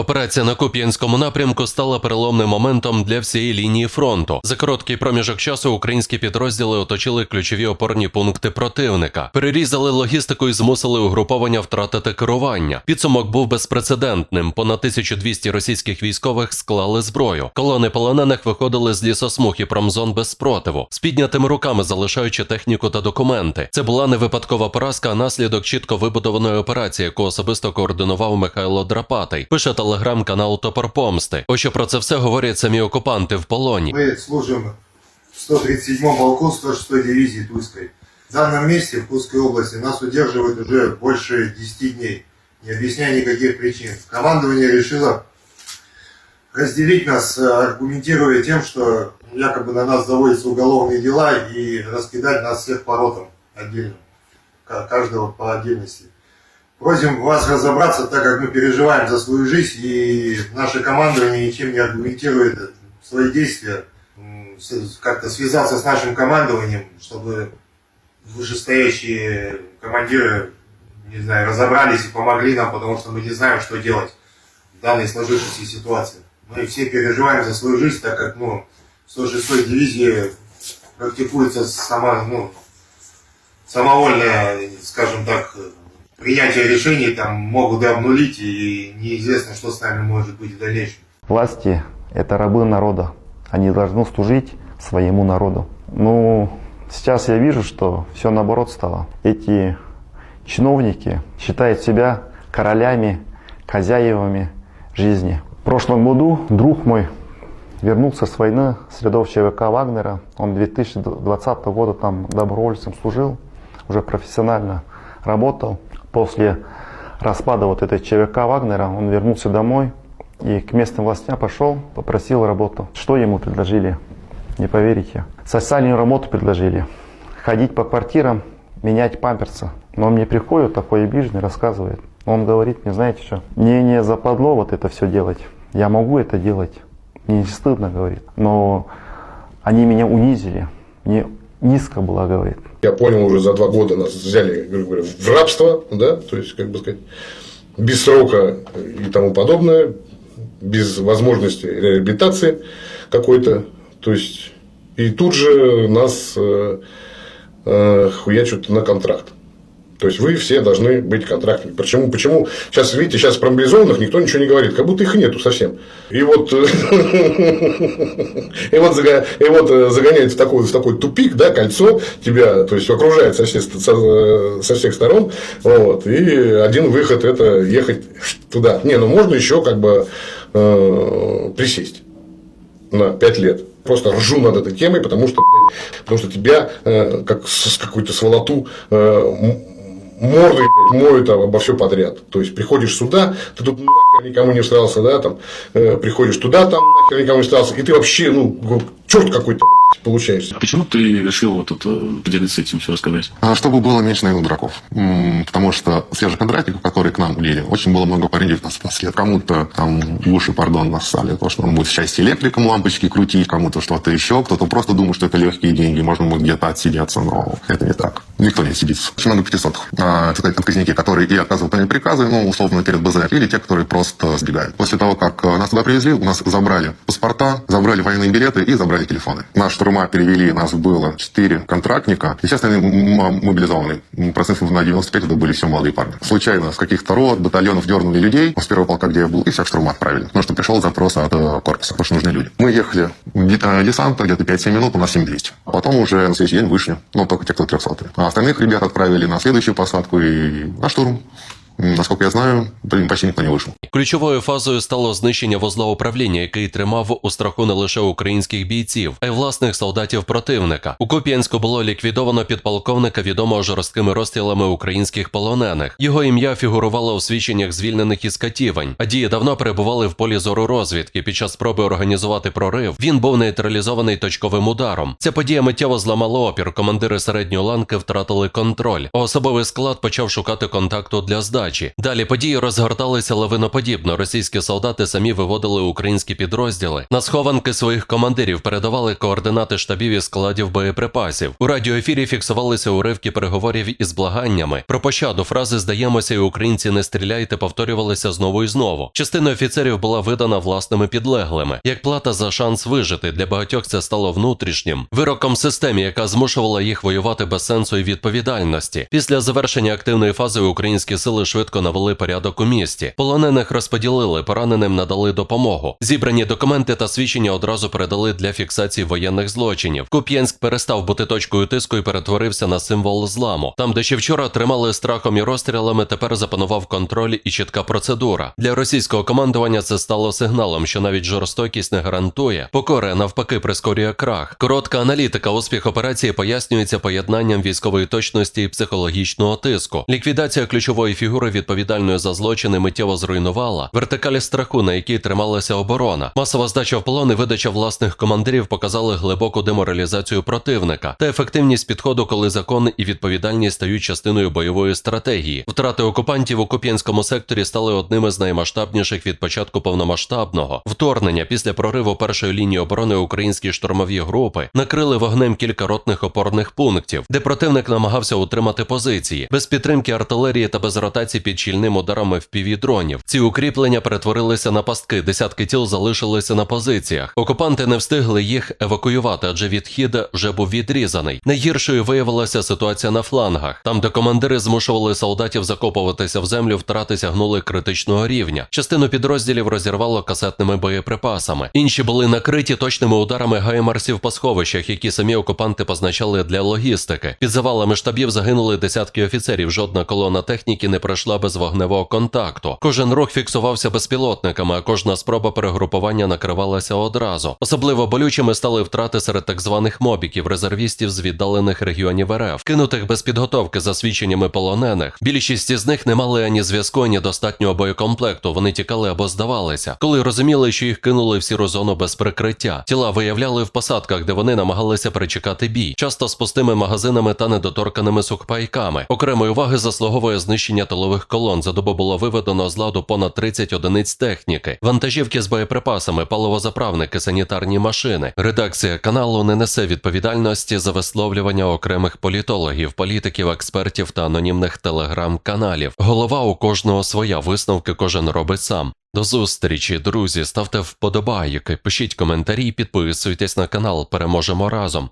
Операція на Куп'янському напрямку стала переломним моментом для всієї лінії фронту. За короткий проміжок часу українські підрозділи оточили ключові опорні пункти противника, перерізали логістику і змусили угруповання втратити керування. Підсумок був безпрецедентним. Понад 1200 російських військових склали зброю. Колони полонених виходили з лісосмуг і промзон без спротиву, з піднятими руками залишаючи техніку та документи. Це була не випадкова поразка, а наслідок чітко вибудованої операції, яку особисто координував Михайло Драпатий. Пише телеграм-канал Топор Помсти. Ось що про це все говорять самі окупанти в полоні. Мы служим в 137-м полку 106-й дивизии Тульской. В данном месте, в Тульской области, нас удерживают уже больше 10 дней, не объясняя никаких причин. Командование решило разделить нас, э, аргументируя тем, что якобы на нас заводятся уголовные дела и раскидать нас всех по ротам отдельно, Ка- каждого по отдельности. Просим вас разобраться, так как мы переживаем за свою жизнь, и наше командование ничем не аргументирует свои действия. Как-то связаться с нашим командованием, чтобы вышестоящие командиры, не знаю, разобрались и помогли нам, потому что мы не знаем, что делать в данной сложившейся ситуации. Мы все переживаем за свою жизнь, так как, ну, в 106-й дивизии практикуется сама, ну, самовольное, скажем так, принятие решений там могут и обнулить, и неизвестно, что с нами может быть в дальнейшем. Власти – это рабы народа. Они должны служить своему народу. Ну, сейчас я вижу, что все наоборот стало. Эти чиновники считают себя королями, хозяевами жизни. В прошлом году друг мой вернулся с войны с рядов ЧВК Вагнера. Он 2020 года там добровольцем служил, уже профессионально работал. После распада вот этой ЧВК Вагнера он вернулся домой и к местным властям пошел, попросил работу. Что ему предложили? Не поверите. Социальную работу предложили. Ходить по квартирам, менять памперсы. Но он мне приходит, такой ближний, рассказывает. Он говорит мне, знаете что, мне не западло вот это все делать. Я могу это делать. Мне не стыдно, говорит. Но они меня унизили. Мне низко было, говорит. Я понял уже за два года нас взяли, говоря, в рабство, да, то есть, как бы сказать, без срока и тому подобное, без возможности реабилитации какой-то, то есть, и тут же нас э, э, хуячут на контракт. То есть вы все должны быть контрактными. Почему? Почему? Сейчас, видите, сейчас про мобилизованных никто ничего не говорит, как будто их нету совсем. И вот, э, и вот, и вот э, загоняет в такой, в такой тупик, да, кольцо тебя, то есть окружает со, всех- со, со всех сторон. Вот, и один выход это ехать туда. Не, ну можно еще как бы э, присесть на 5 лет. Просто ржу над этой темой, потому что, блядь, потому что тебя э, как с какой-то сволоту э, м- мордой блядь, моют обо все подряд. То есть приходишь сюда, ты тут нахер никому не всрался, да, там, э, приходишь туда, там нахер никому не всрался, и ты вообще, ну, черт какой-то блядь, получаешься. А почему ты решил вот это поделиться этим все рассказать? А, Чтобы было меньше, наверное, дураков. Потому что свежих контрактников, которые к нам улили, очень было много парней 19 лет. Кому-то там в уши, пардон, нассали, то, что он будет счастье электриком лампочки крутить, кому-то что-то еще, кто-то просто думает, что это легкие деньги, можно будет где-то отсидеться, но это не так. Никто не отсидится. Очень много 500 а, сказать, отказники, которые и отказывают приказы, ну, условно, перед БЗ, или те, которые просто сбегают. После того, как э, нас туда привезли, у нас забрали паспорта, забрали военные билеты и забрали телефоны. Наш штурма перевели, нас было 4 контрактника. Естественно, м- м- мобилизованные. Процентов на 95 это были все молодые парни. Случайно с каких-то рот, батальонов дернули людей, с первого полка, где я был, и всех штурма отправили. Потому что пришел запрос от э, корпуса, потому что нужны люди. Мы ехали э, десанта где-то 5-7 минут, у нас 7200. А потом уже на следующий день вышли, ну, только те, кто 300 А остальных ребят отправили на следующую посадку и на штурм. Насколько я знаю, блин, почти никто не вышел. Ключовою фазою стало знищення вузла управління, який тримав у страху не лише українських бійців, а й власних солдатів противника. У Куп'янську було ліквідовано підполковника, відомого жорсткими розстрілами українських полонених. Його ім'я фігурувало у свідченнях звільнених із катівень, а дії давно перебували в полі зору розвідки. Під час спроби організувати прорив він був нейтралізований точковим ударом. Ця подія миттєво зламала опір. Командири середньої ланки втратили контроль. Особовий склад почав шукати контакту для здачі. Невдачі. Далі події розгорталися лавиноподібно. Російські солдати самі виводили українські підрозділи на схованки своїх командирів, передавали координати штабів і складів боєприпасів. У радіоефірі фіксувалися уривки переговорів із благаннями. Про пощаду фрази здаємося, і українці не стріляйте повторювалися знову і знову. Частина офіцерів була видана власними підлеглими. Як плата за шанс вижити, для багатьох це стало внутрішнім вироком системі, яка змушувала їх воювати без сенсу і відповідальності. Після завершення активної фази українські сили швидко навели порядок у місті. Полонених розподілили, пораненим надали допомогу. Зібрані документи та свідчення одразу передали для фіксації воєнних злочинів. Куп'янськ перестав бути точкою тиску і перетворився на символ зламу. Там, де ще вчора тримали страхом і розстрілами, тепер запанував контроль і чітка процедура. Для російського командування це стало сигналом, що навіть жорстокість не гарантує. Покора навпаки прискорює крах. Коротка аналітика успіх операції пояснюється поєднанням військової точності і психологічного тиску. Ліквідація ключової фігури відповідальної за злочини миттєво зруйнувала вертикалі страху, на якій трималася оборона. Масова здача в полон і видача власних командирів показали глибоку деморалізацію противника та ефективність підходу, коли закон і відповідальність стають частиною бойової стратегії. Втрати окупантів у Куп'янському секторі стали одними з наймасштабніших від початку повномасштабного вторгнення. Після прориву першої лінії оборони українські штурмові групи накрили вогнем кілька ротних опорних пунктів, де противник намагався утримати позиції без підтримки артилерії та без ротації під щільним ударами впівдронів. Ці укріплення перетворилися на пастки. Десятки тіл залишилися на позиціях. Окупанти не встигли їх евакуювати, адже відхід вже був відрізаний. Найгіршою виявилася ситуація на флангах, там, де командири змушували солдатів закопуватися в землю, втрати сягнули критичного рівня. Частину підрозділів розірвало касетними боєприпасами. Інші були накриті точними ударами гаймарсів по сховищах, які самі окупанти позначали для логістики. Під завалами штабів загинули десятки офіцерів. Жодна колона техніки не пройшла без вогневого контакту. Кожен рух фіксувався безпілотниками, а кожна спроба перегрупування накривалася одразу. Особливо болючими стали втрати серед так званих мобіків, резервістів з віддалених регіонів РФ, кинутих без підготовки за свідченнями полонених. Більшість із них не мали ані зв'язку, ані достатнього боєкомплекту. Вони тікали або здавалися, коли розуміли, що їх кинули в сіру зону без прикриття. Тіла виявляли в посадках, де вони намагалися перечекати бій, часто з пустими магазинами та недоторканими сухпайками. Окремої уваги заслуговує знищення тилових колон. За добу було виведено з ладу понад 30 одиниць техніки, вантажівки з боєприпасами, паливозаправники, санітарні машини. Редакція каналу не несе відповідальності за висловлювання окремих політологів, політиків, експертів та анонімних телеграм-каналів. Голова у кожного своя висновки кожен робить сам. До зустрічі, друзі. Ставте вподобайки, пишіть коментарі, підписуйтесь на канал. Переможемо разом.